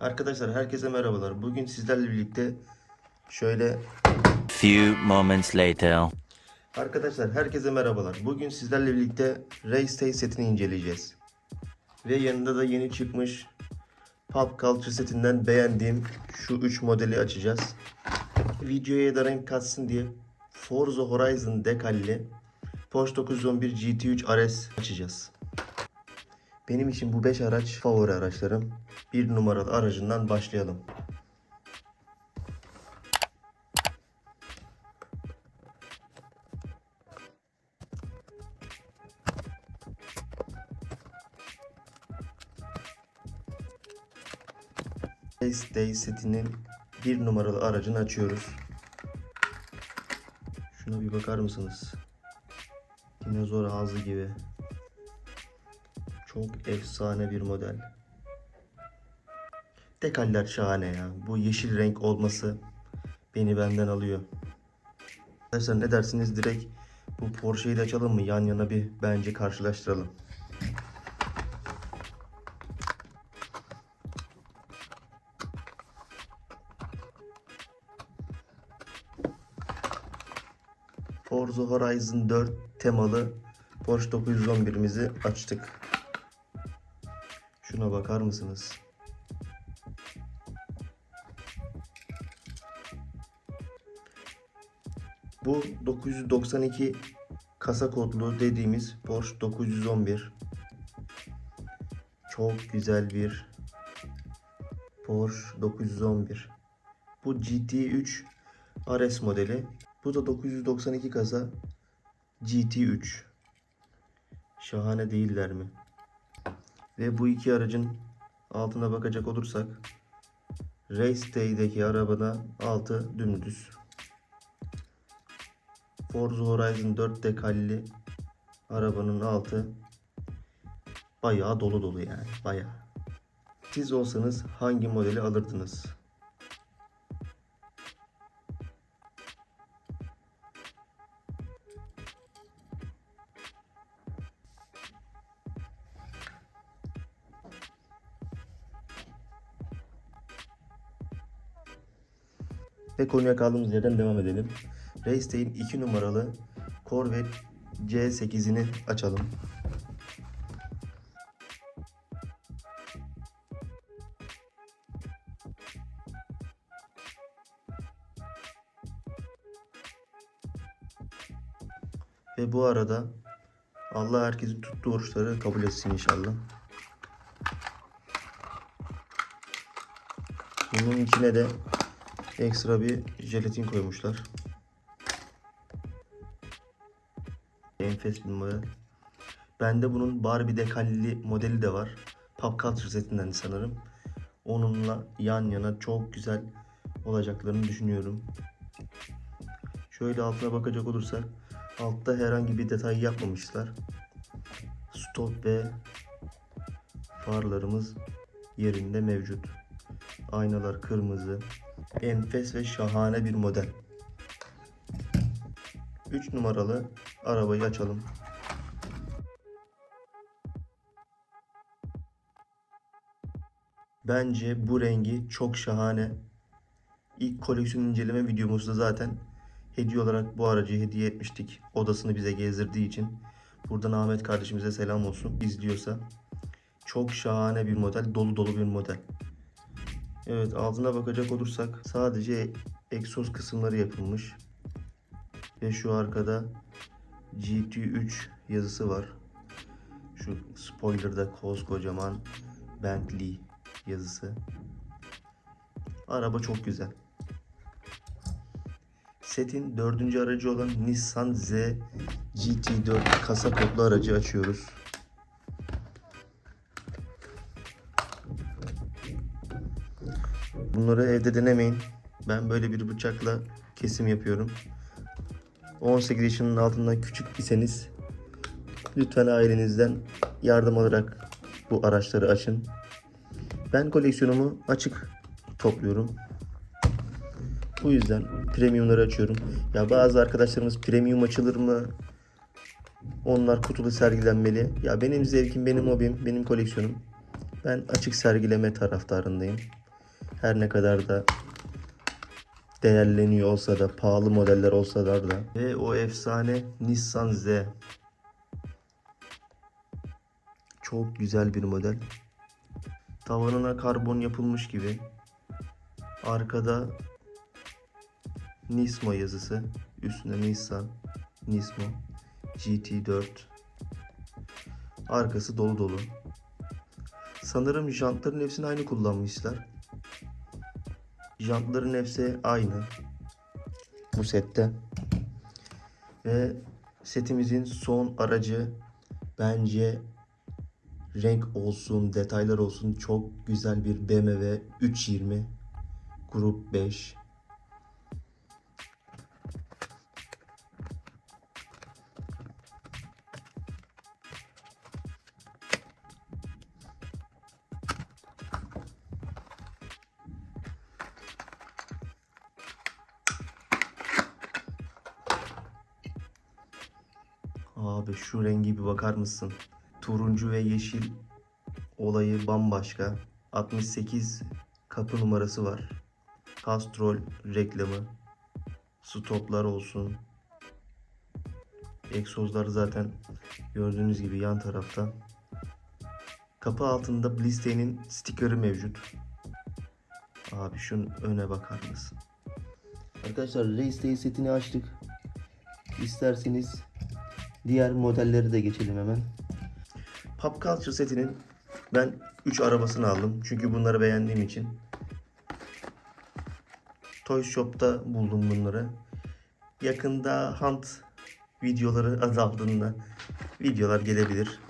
Arkadaşlar herkese merhabalar. Bugün sizlerle birlikte şöyle Few moments later. Arkadaşlar herkese merhabalar. Bugün sizlerle birlikte Race Day setini inceleyeceğiz. Ve yanında da yeni çıkmış Pop Culture setinden beğendiğim şu 3 modeli açacağız. Videoya da renk katsın diye Forza Horizon dekalli Porsche 911 GT3 RS açacağız. Benim için bu 5 araç favori araçlarım. Bir numaralı aracından başlayalım. Race Day setinin bir numaralı aracını açıyoruz. Şuna bir bakar mısınız? Dinozor ağzı gibi. Çok efsane bir model. Dekaller şahane ya. Bu yeşil renk olması beni benden alıyor. Arkadaşlar ne dersiniz direkt bu Porsche'yi de açalım mı? Yan yana bir bence karşılaştıralım. Forza Horizon 4 temalı Porsche 911'imizi açtık. Şuna bakar mısınız? Bu 992 kasa kodlu dediğimiz Porsche 911. Çok güzel bir Porsche 911. Bu GT3 RS modeli. Bu da 992 kasa GT3. Şahane değiller mi? Ve bu iki aracın altına bakacak olursak Race Day'deki arabada altı dümdüz. Forza Horizon 4 dekalli arabanın altı bayağı dolu dolu yani bayağı. Siz olsanız hangi modeli alırdınız? Ve konuya kaldığımız yerden devam edelim. Race Day'in 2 numaralı Corvette C8'ini açalım. Ve bu arada Allah herkesin tuttuğu oruçları kabul etsin inşallah. Bunun içine de ekstra bir jelatin koymuşlar. Enfes bir model. Bende bunun Barbie dekalli modeli de var. Pop Culture setinden sanırım. Onunla yan yana çok güzel olacaklarını düşünüyorum. Şöyle altına bakacak olursak altta herhangi bir detay yapmamışlar. Stop ve farlarımız yerinde mevcut. Aynalar kırmızı. Enfes ve şahane bir model. 3 numaralı arabayı açalım. Bence bu rengi çok şahane. İlk koleksiyon inceleme videomuzda zaten hediye olarak bu aracı hediye etmiştik. Odasını bize gezdirdiği için. Buradan Ahmet kardeşimize selam olsun. İzliyorsa. Çok şahane bir model. Dolu dolu bir model. Evet altına bakacak olursak sadece egzoz kısımları yapılmış. Ve şu arkada GT3 yazısı var. Şu spoilerda koskocaman Bentley yazısı. Araba çok güzel. Setin dördüncü aracı olan Nissan Z GT4 kasa kodlu aracı açıyoruz. Bunları evde denemeyin. Ben böyle bir bıçakla kesim yapıyorum. 18 yaşının altından küçük iseniz lütfen ailenizden yardım alarak bu araçları açın. Ben koleksiyonumu açık topluyorum. Bu yüzden premiumları açıyorum. Ya bazı arkadaşlarımız premium açılır mı? Onlar kutulu sergilenmeli. Ya benim zevkim, benim hobim, benim koleksiyonum. Ben açık sergileme taraftarındayım. Her ne kadar da değerleniyor olsa da pahalı modeller olsa da ve o efsane Nissan Z çok güzel bir model. Tavanına karbon yapılmış gibi. Arkada Nismo yazısı. Üstünde Nissan, Nismo, GT4. Arkası dolu dolu. Sanırım jantların hepsini aynı kullanmışlar. Jantların hepsi aynı. Bu sette. Ve setimizin son aracı bence renk olsun, detaylar olsun çok güzel bir BMW 320 Grup 5. Abi şu rengi bir bakar mısın? Turuncu ve yeşil olayı bambaşka. 68 kapı numarası var. Castrol reklamı. Stoplar olsun. Egzozlar zaten gördüğünüz gibi yan tarafta. Kapı altında Blistein'in stikeri mevcut. Abi şunun öne bakar mısın? Arkadaşlar Race setini açtık. İsterseniz diğer modelleri de geçelim hemen. Pop Culture setinin ben 3 arabasını aldım. Çünkü bunları beğendiğim için. Toy Shop'ta buldum bunları. Yakında Hunt videoları adı altında videolar gelebilir.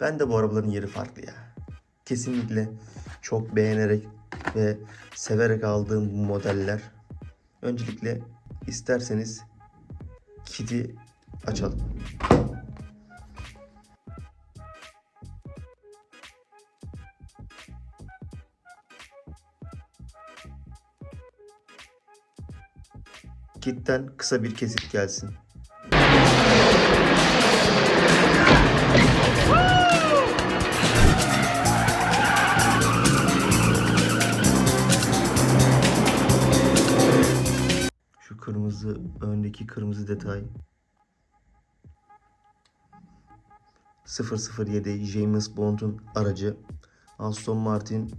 Ben de bu arabaların yeri farklı ya. Kesinlikle çok beğenerek ve severek aldığım bu modeller. Öncelikle isterseniz kiti açalım. Kitten kısa bir kesit gelsin. Şu kırmızı öndeki kırmızı detay 007 James Bond'un aracı Aston Martin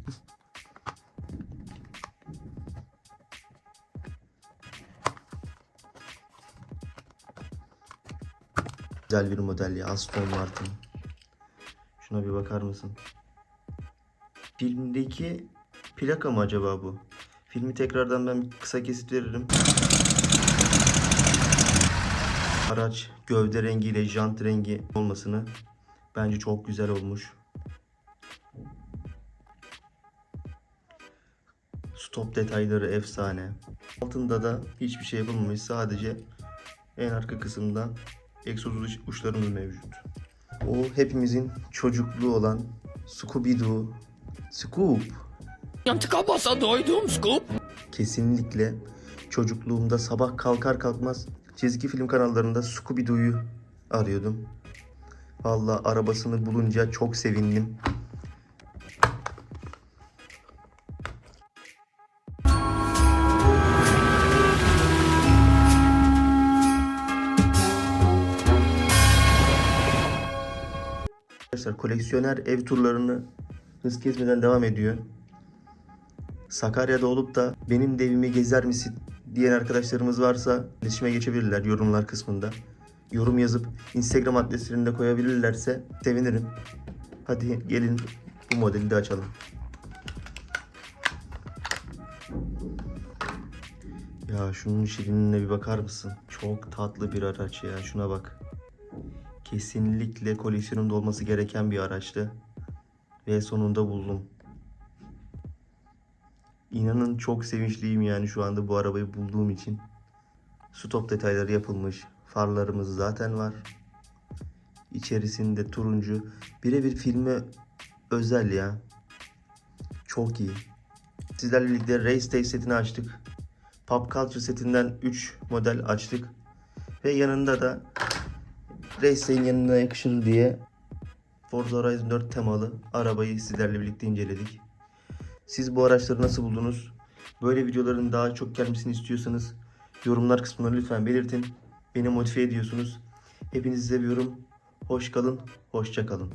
Güzel bir model ya Aston Martin. Şuna bir bakar mısın? Filmdeki plaka mı acaba bu? Filmi tekrardan ben kısa kesit veririm. Araç gövde rengiyle jant rengi olmasını bence çok güzel olmuş. Stop detayları efsane. Altında da hiçbir şey yapılmamış. Sadece en arka kısımda egzoz uç- uçlarımız mevcut. O hepimizin çocukluğu olan Scooby-Doo, Scoop. Tıka basa doydum Scoop. Kesinlikle çocukluğumda sabah kalkar kalkmaz çizgi film kanallarında Scooby-Doo'yu arıyordum. Valla arabasını bulunca çok sevindim. Arkadaşlar koleksiyoner ev turlarını hız kesmeden devam ediyor. Sakarya'da olup da benim de evimi gezer misin diyen arkadaşlarımız varsa iletişime geçebilirler yorumlar kısmında. Yorum yazıp Instagram adreslerini de koyabilirlerse sevinirim. Hadi gelin bu modeli de açalım. Ya şunun şirinliğine bir bakar mısın? Çok tatlı bir araç ya şuna bak. Kesinlikle koleksiyonumda olması gereken bir araçtı. Ve sonunda buldum. İnanın çok sevinçliyim yani şu anda bu arabayı bulduğum için. Stop detayları yapılmış. Farlarımız zaten var. İçerisinde turuncu. Birebir filme özel ya. Çok iyi. Sizlerle birlikte Race Day setini açtık. Pop Culture setinden 3 model açtık. Ve yanında da Race Day'in yanına yakışır diye Forza Horizon 4 temalı arabayı sizlerle birlikte inceledik. Siz bu araçları nasıl buldunuz? Böyle videoların daha çok gelmesini istiyorsanız yorumlar kısmına lütfen belirtin. Beni motive ediyorsunuz. Hepinizi seviyorum. Hoş kalın, hoşça kalın.